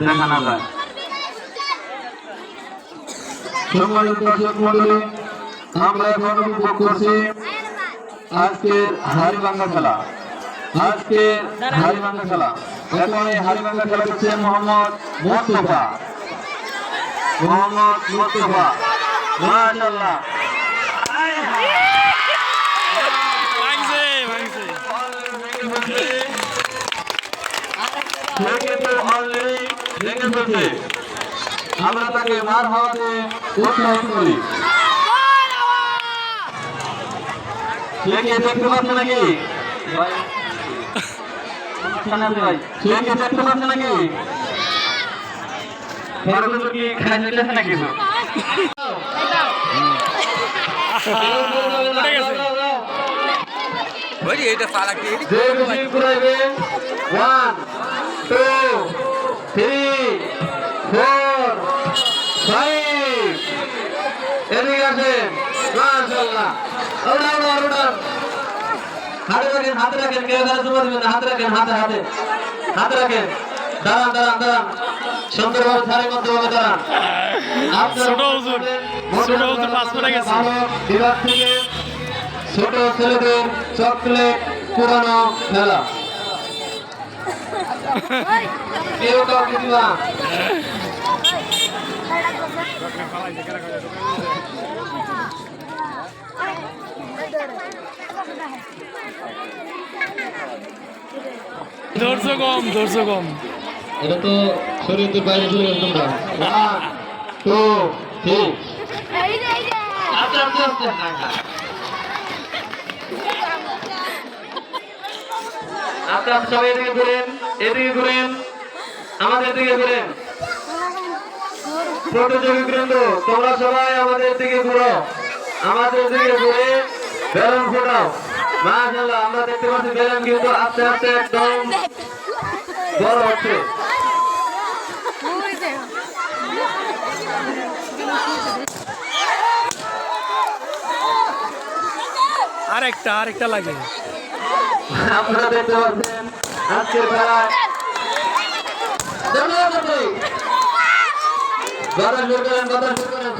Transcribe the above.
দেখা না যায় সম্মানিত দর্শক মন্ডলী আমরা এখন উপভোগ করছি আজকের হাড়িভাঙ্গা খেলা আজকের হাড়িভাঙ্গা খেলা এখন মোহাম্মদ অলরেডি ভেঙে ফেলছে। আমরা তাকে মার হাওয়াতে উৎসাহিত করি দেখতে পাচ্ছেন নাকি? দেখতে পাচ্ছেন নাকি? নাকি? ওই এটা ফালাকি। 1 2 এদিকে আসেন মাশাআল্লাহ ওটা ওটা ওটা হাতে রাখেন হাতে রাখেন কেউ কারও জমা দিবেন না হাতে রাখেন হাতে হাতে হাতে রাখেন দাঁড়ান দাঁড়ান দাঁড়ান সুন্দরভাবে সারি মধ্যে ভাবে দাঁড়ান আপনার ছোট হুজুর, ছোট হুজুর পাঁচ ফুটে গেছে। বিভাগ থেকে ছোট ছেলেদের চকলেট পুরানো খেলা কেউ কাউকে দিবা ধৈর্য কম ধৈর্য কম। এটা তো শরীরের বাইরে চলে গেছে তোমরা। ওয়ান টু থ্রি আস্তে আস্তে আস্তে আস্তে আস্তে সবাই এদিকে ঘুরেন এদিকে ঘুরেন। আমাদের দিকে ঘুরেন। প্রতিযোগী বৃন্দ তোমরা সবাই আমাদের দিকে ঘুরো। আমাদের দিকে ঘুরে বেলুন ফোটাও। মাশাআল্লাহ আমরা দেখতে পাচ্ছি বেলুন কিন্তু আস্তে আস্তে একদম বড় হচ্ছে। আরেকটা আরেকটা লাগে। আপনারা দেখতে পাচ্ছেন আজকের খেলায় কথা শুরু করেন কথা শুরু করেন